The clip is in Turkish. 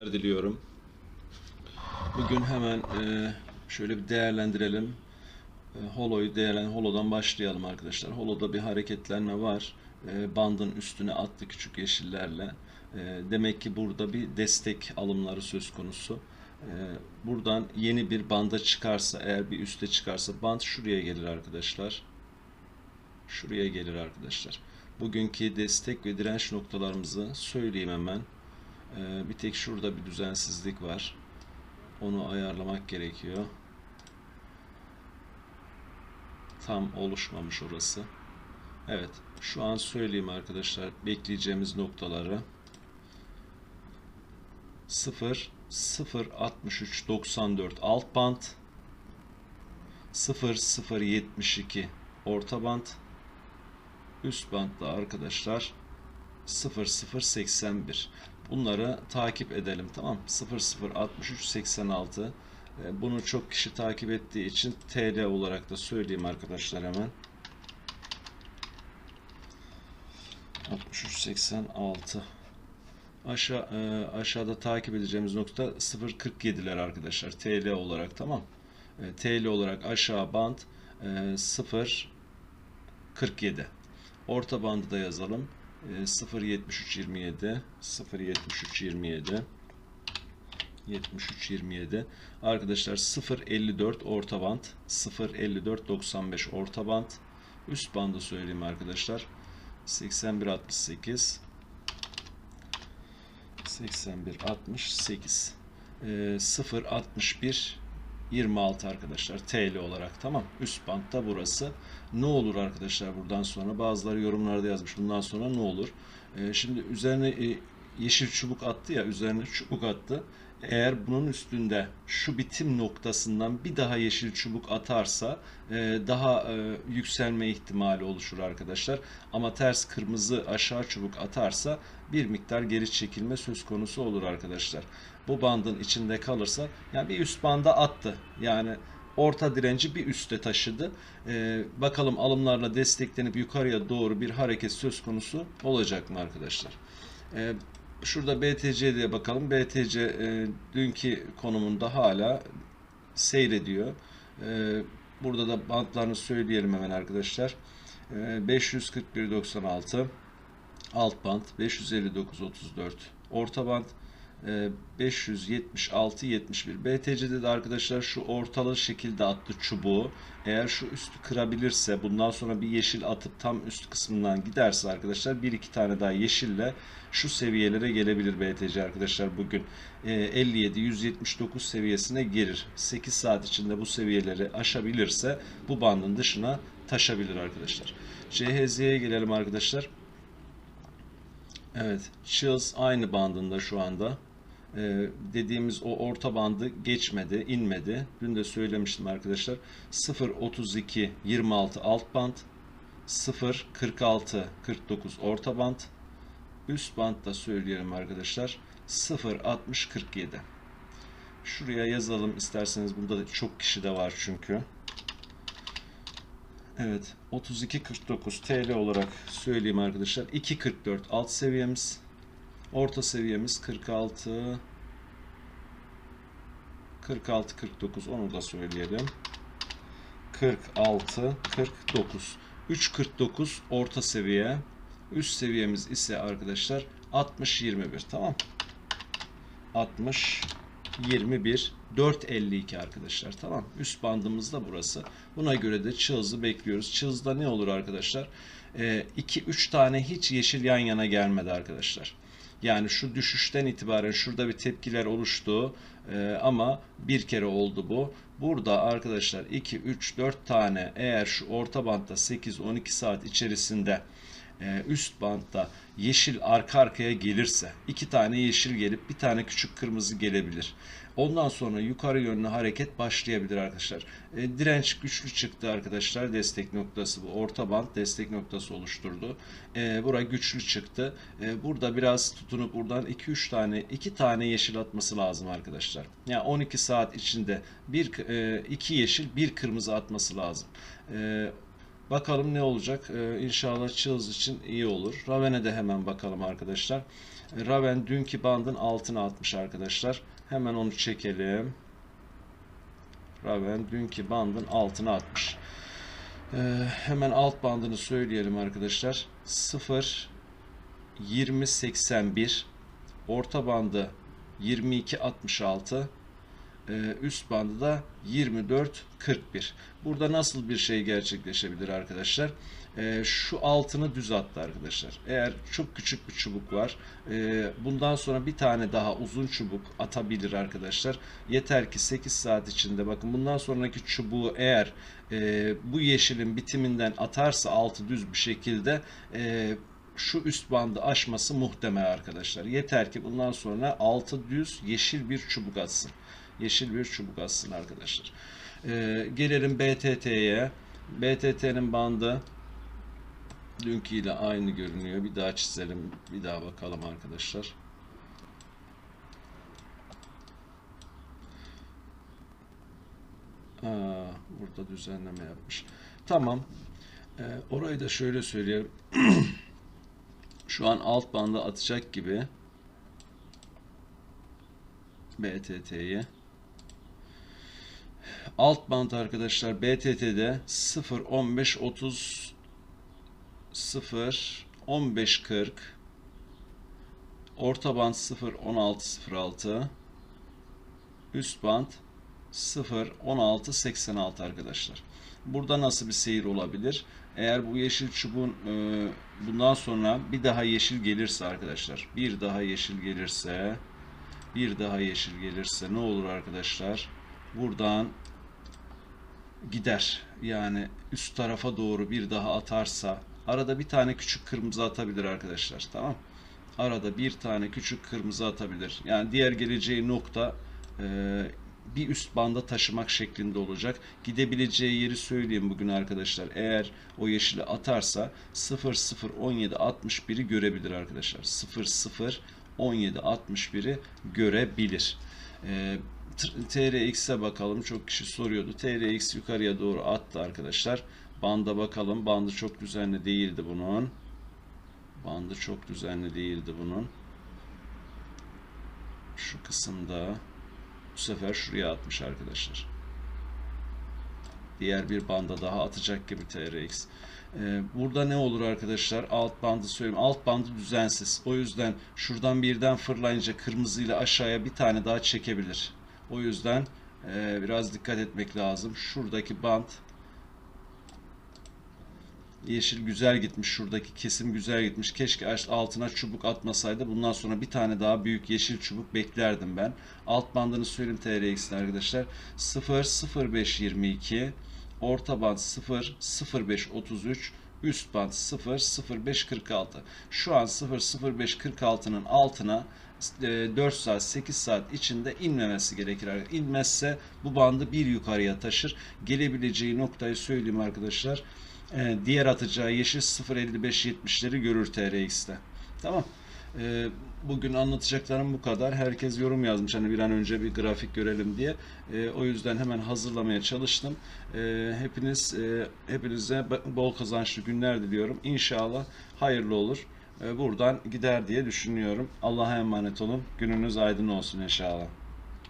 diliyorum. Bugün hemen e, şöyle bir değerlendirelim. E, Holo'yu değerlen Holo'dan başlayalım arkadaşlar. Holo'da bir hareketlenme var. E, bandın üstüne attı küçük yeşillerle. Demek ki burada bir destek alımları söz konusu. Buradan yeni bir banda çıkarsa, eğer bir üste çıkarsa band şuraya gelir arkadaşlar. Şuraya gelir arkadaşlar. Bugünkü destek ve direnç noktalarımızı söyleyeyim hemen. Ee, bir tek şurada bir düzensizlik var. Onu ayarlamak gerekiyor. Tam oluşmamış orası. Evet. Şu an söyleyeyim arkadaşlar. Bekleyeceğimiz noktaları. 0 0 63 94 alt band 0 0 72 orta band üst bandda arkadaşlar 0081. Bunları takip edelim tamam 0063 86. E, Bunu çok kişi takip ettiği için TL olarak da söyleyeyim arkadaşlar hemen. 63 86. Aşağı e, aşağıda takip edeceğimiz nokta 0.47'ler arkadaşlar TL olarak tamam. E, TL olarak aşağı band e, 0 47. Orta bandı da yazalım. E, 0.7327 0.7327 73.27 Arkadaşlar 0.54 orta band 0.54.95 orta band Üst bandı söyleyeyim arkadaşlar. 81.68 81.68 e, 0.61 26 arkadaşlar TL olarak tamam. Üst bantta burası. Ne olur arkadaşlar buradan sonra bazıları yorumlarda yazmış. Bundan sonra ne olur? Ee, şimdi üzerine e, yeşil çubuk attı ya üzerine çubuk attı. Eğer bunun üstünde şu bitim noktasından bir daha yeşil çubuk atarsa e, daha e, yükselme ihtimali oluşur arkadaşlar. Ama ters kırmızı aşağı çubuk atarsa bir miktar geri çekilme söz konusu olur arkadaşlar. Bu bandın içinde kalırsa yani bir üst banda attı. Yani orta direnci bir üste taşıdı. E, bakalım alımlarla desteklenip yukarıya doğru bir hareket söz konusu olacak mı arkadaşlar? E, Şurada BTC diye bakalım. BTC e, dünkü konumunda hala seyrediyor. E, burada da bantlarını söyleyelim hemen arkadaşlar. E, 541.96 alt band 559.34 orta band 576.71 BTC'de de arkadaşlar şu ortalı şekilde attı çubuğu. Eğer şu üstü kırabilirse bundan sonra bir yeşil atıp tam üst kısmından giderse arkadaşlar bir iki tane daha yeşille şu seviyelere gelebilir BTC arkadaşlar bugün. E, 57-179 seviyesine gelir. 8 saat içinde bu seviyeleri aşabilirse bu bandın dışına taşabilir arkadaşlar. CHZ'ye gelelim arkadaşlar. Evet, Chills aynı bandında şu anda. Ee, dediğimiz o orta bandı geçmedi, inmedi. Dün de söylemiştim arkadaşlar. 0.32 26 alt band, 0.46 49 orta band, üst band da söyleyelim arkadaşlar. 0.60 47. Şuraya yazalım isterseniz. Bunda da çok kişi de var çünkü. Evet 32.49 TL olarak söyleyeyim arkadaşlar. 2.44 alt seviyemiz. Orta seviyemiz 46 46 49 onu da söyleyelim. 46 49 3.49 orta seviye. Üst seviyemiz ise arkadaşlar 60 21 tamam. 60 21 4.52 arkadaşlar tamam. Üst bandımız da burası. Buna göre de çığızı bekliyoruz. Çığızda ne olur arkadaşlar? 2-3 ee, tane hiç yeşil yan yana gelmedi arkadaşlar. Yani şu düşüşten itibaren şurada bir tepkiler oluştu ee, ama bir kere oldu bu. Burada arkadaşlar 2, 3, 4 tane eğer şu orta bantta 8-12 saat içerisinde e, üst bantta yeşil arka arkaya gelirse iki tane yeşil gelip bir tane küçük kırmızı gelebilir. Ondan sonra yukarı yönlü hareket başlayabilir arkadaşlar. E, direnç güçlü çıktı arkadaşlar. Destek noktası bu. Orta band destek noktası oluşturdu. E, bura güçlü çıktı. E, burada biraz tutunup buradan 2-3 tane 2 tane yeşil atması lazım arkadaşlar. Yani 12 saat içinde bir 2 yeşil bir kırmızı atması lazım. E, Bakalım ne olacak. Ee, inşallah Chills için iyi olur. Raven'e de hemen bakalım arkadaşlar. Ee, Raven dünkü bandın altına atmış arkadaşlar. Hemen onu çekelim. Raven dünkü bandın altına atmış. Ee, hemen alt bandını söyleyelim arkadaşlar. 0 20 81 orta bandı 22 66 ee, üst bandı da 24 41. Burada nasıl bir şey gerçekleşebilir arkadaşlar? Ee, şu altını düz attı arkadaşlar. Eğer çok küçük bir çubuk var, e, bundan sonra bir tane daha uzun çubuk atabilir arkadaşlar. Yeter ki 8 saat içinde bakın bundan sonraki çubuğu eğer e, bu yeşilin bitiminden atarsa altı düz bir şekilde e, şu üst bandı aşması muhtemel arkadaşlar. Yeter ki bundan sonra altı düz yeşil bir çubuk atsın. Yeşil bir çubuk atsın arkadaşlar. Ee, gelelim BTT'ye. BTT'nin bandı dünküyle aynı görünüyor. Bir daha çizelim. Bir daha bakalım arkadaşlar. Aa, burada düzenleme yapmış. Tamam. Ee, orayı da şöyle söyleyelim. Şu an alt banda atacak gibi BTT'yi. Alt band arkadaşlar BTT'de 0 15 30 0 15 40 Orta band 0 16 06 Üst band 0 16 86 arkadaşlar. Burada nasıl bir seyir olabilir? Eğer bu yeşil çubuğun e, bundan sonra bir daha yeşil gelirse arkadaşlar, bir daha yeşil gelirse, bir daha yeşil gelirse ne olur arkadaşlar? Buradan gider. Yani üst tarafa doğru bir daha atarsa arada bir tane küçük kırmızı atabilir arkadaşlar. Tamam? Arada bir tane küçük kırmızı atabilir. Yani diğer geleceği nokta e, bir üst banda taşımak şeklinde olacak. Gidebileceği yeri söyleyeyim bugün arkadaşlar. Eğer o yeşili atarsa 0017 61'i görebilir arkadaşlar. 0017 61'i görebilir. Ee, TRX'e bakalım. Çok kişi soruyordu. TRX yukarıya doğru attı arkadaşlar. Banda bakalım. Bandı çok düzenli değildi bunun. Bandı çok düzenli değildi bunun. Şu kısımda bu sefer şuraya atmış arkadaşlar. Diğer bir banda daha atacak gibi TRX. Ee, burada ne olur arkadaşlar? Alt bandı söyleyeyim. Alt bandı düzensiz. O yüzden şuradan birden fırlayınca kırmızıyla aşağıya bir tane daha çekebilir. O yüzden e, biraz dikkat etmek lazım. Şuradaki band Yeşil güzel gitmiş. Şuradaki kesim güzel gitmiş. Keşke altına çubuk atmasaydı. Bundan sonra bir tane daha büyük yeşil çubuk beklerdim ben. Alt bandını söyleyeyim TRX'in arkadaşlar. 0 05 22 Orta band 0 05 33 Üst band 0 05 46 Şu an 0 05 46'nın altına 4 saat 8 saat içinde inmemesi gerekir. İnmezse bu bandı bir yukarıya taşır. Gelebileceği noktayı söyleyeyim arkadaşlar. Ee, diğer atacağı yeşil 0.55-70'leri görür TRX'te. Tamam. Ee, bugün anlatacaklarım bu kadar. Herkes yorum yazmış hani bir an önce bir grafik görelim diye. Ee, o yüzden hemen hazırlamaya çalıştım. hepiniz hepinize bol kazançlı günler diliyorum. İnşallah hayırlı olur. buradan gider diye düşünüyorum. Allah'a emanet olun. Gününüz aydın olsun inşallah.